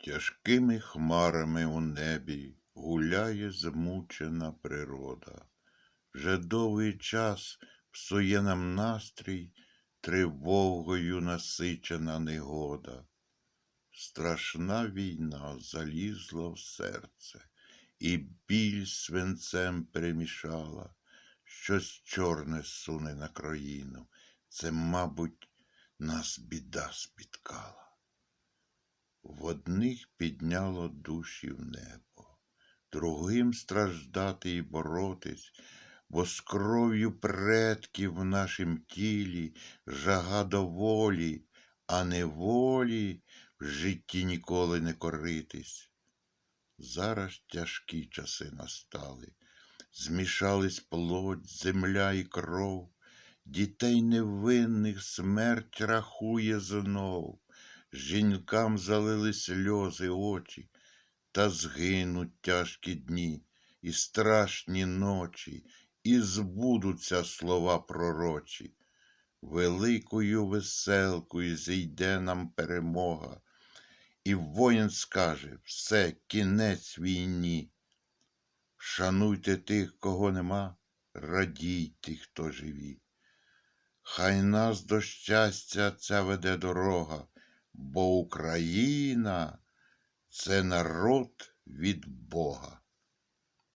Тяжкими хмарами у небі гуляє змучена природа. Вже довгий час псує нам настрій тривогою насичена негода. Страшна війна залізла в серце, і біль свинцем перемішала. Щось чорне суне на країну. Це, мабуть, нас біда спіткала. В одних підняло душі в небо, другим страждати і боротись, бо з кров'ю предків в нашім тілі жага до волі, а не волі в житті ніколи не коритись. Зараз тяжкі часи настали, змішались плоть, земля і кров, дітей невинних смерть рахує знов. Жінкам залили сльози очі, та згинуть тяжкі дні і страшні ночі, і збудуться слова пророчі. Великою веселкою зійде нам перемога, і воїн скаже все, кінець війні. Шануйте тих, кого нема, радійте, хто живі. Хай нас до щастя ця веде дорога, бо Україна це народ від Бога.